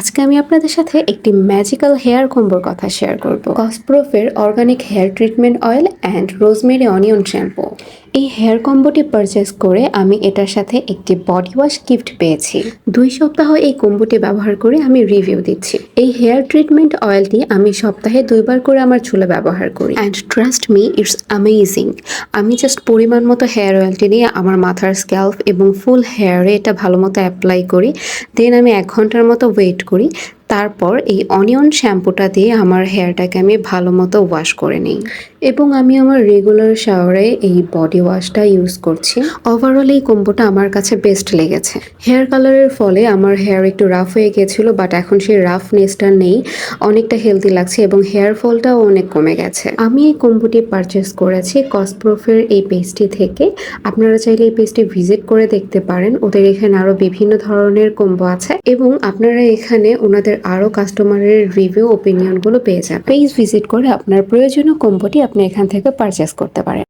আজকে আমি আপনাদের সাথে একটি ম্যাজিক্যাল হেয়ার কম্বোর কথা শেয়ার করব। কসপ্রোফের organic hair treatment oil and rosemary onion shampoo এই হেয়ার কম্বোটি পারচেস করে আমি এটার সাথে একটি বডি ওয়াশ গিফট পেয়েছি। দুই সপ্তাহ এই কম্বোটি ব্যবহার করে আমি রিভিউ দিচ্ছি। এই হেয়ার ট্রিটমেন্ট অয়েলটি আমি সপ্তাহে দুইবার করে আমার চুলে ব্যবহার করি। And trust me it's amazing আমি জাস্ট পরিমাণ মতো হেয়ার অয়েলটি নিয়ে আমার মাথার স্ক্যাল্প এবং ফুল হেয়ারে এটা ভালো মতো অ্যাপ্লাই করি। দেন আমি এক ঘণ্টার মতো ওয়েট করি। তারপর এই অনিয়ন শ্যাম্পুটা দিয়ে আমার হেয়ারটাকে আমি ভালো মতো ওয়াশ করে নিই। এবং আমি আমার রেগুলার শাওয়ারে এই বডি ওয়াশটা ইউজ করছি। ওভারঅল এই কম্বোটা আমার কাছে বেস্ট লেগেছে। হেয়ার কালারের ফলে আমার হেয়ার একটু রাফ হয়ে গেছিল বাট এখন সেই রাফনেসটা নেই। অনেকটা হেলদি লাগছে এবং হেয়ার ফলটাও অনেক কমে গেছে। আমি এই কম্বোটি পারচেস করেছি কসপ্রোফের এই পেজটি থেকে। আপনারা চাইলে এই পেজটি ভিজিট করে দেখতে পারেন। ওদের এখানে আরও বিভিন্ন ধরনের কম্বো আছে। এবং আপনারা এখানে ওনাদের আরও কাস্টমারের রিভিউ ওপিনিয়নগুলো পেয়ে যান পেজ ভিজিট করে আপনার প্রয়োজনীয় কম্বোটি আপনি এখান থেকে পারচেস করতে পারেন।